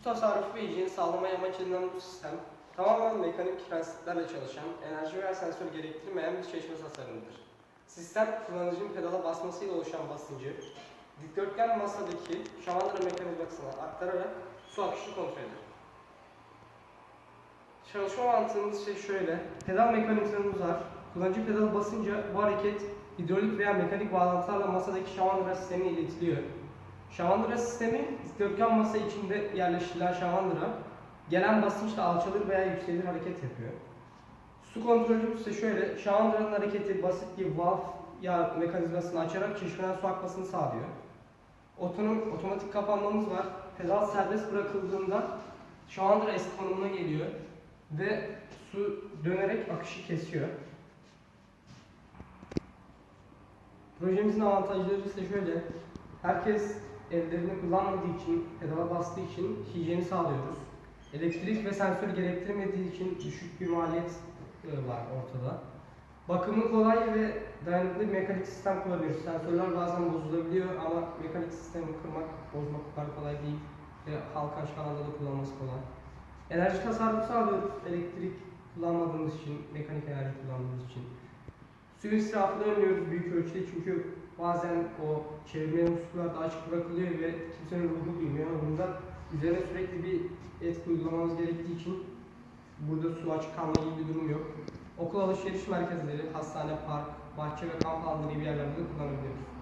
Su tasarrufu ve hijyeni sağlamaya amaç edinen bu sistem tamamen mekanik prensiplerle çalışan, enerji veya sensör gerektirmeyen bir çeşme tasarımıdır. Sistem kullanıcının pedala basmasıyla oluşan basıncı dikdörtgen masadaki şamandıra mekanizmasına aktararak su akışını kontrol eder. Çalışma mantığımız şey şöyle. Pedal mekanizmamız var. Kullanıcı pedala basınca bu hareket hidrolik veya mekanik bağlantılarla masadaki şamandıra sistemine iletiliyor. Şamandıra sistemi dikdörtgen masa içinde yerleştirilen şamandıra gelen basınçla alçalır veya yükselir hareket yapıyor. Su kontrolümüz ise şöyle, şamandıranın hareketi basit bir valve ya mekanizmasını açarak çeşmeden su akmasını sağlıyor. Otonom, otomatik kapanmamız var. Pedal serbest bırakıldığında şamandıra eski konumuna geliyor ve su dönerek akışı kesiyor. Projemizin avantajları ise şöyle. Herkes ellerini kullanmadığı için, pedala bastığı için hijyeni sağlıyoruz. Elektrik ve sensör gerektirmediği için düşük bir maliyet e, var ortada. Bakımı kolay ve dayanıklı bir mekanik sistem kullanıyoruz. Sensörler bazen bozulabiliyor ama mekanik sistemi kırmak, bozmak kadar kolay değil. Ve halka alanda da kullanması kolay. Enerji tasarrufu sağlıyoruz. Elektrik kullanmadığımız için, mekanik enerji kullandığımız için. Su israfını önlüyoruz büyük ölçüde çünkü bazen o çevirmeyen sular da açık bırakılıyor ve kimsenin ruhu duymuyor. Ama bunda üzerine sürekli bir etki uygulamamız gerektiği için burada su açık kalma gibi bir durum yok. Okul alışveriş merkezleri, hastane, park, bahçe ve kamp alanları gibi yerlerde de kullanabiliyoruz.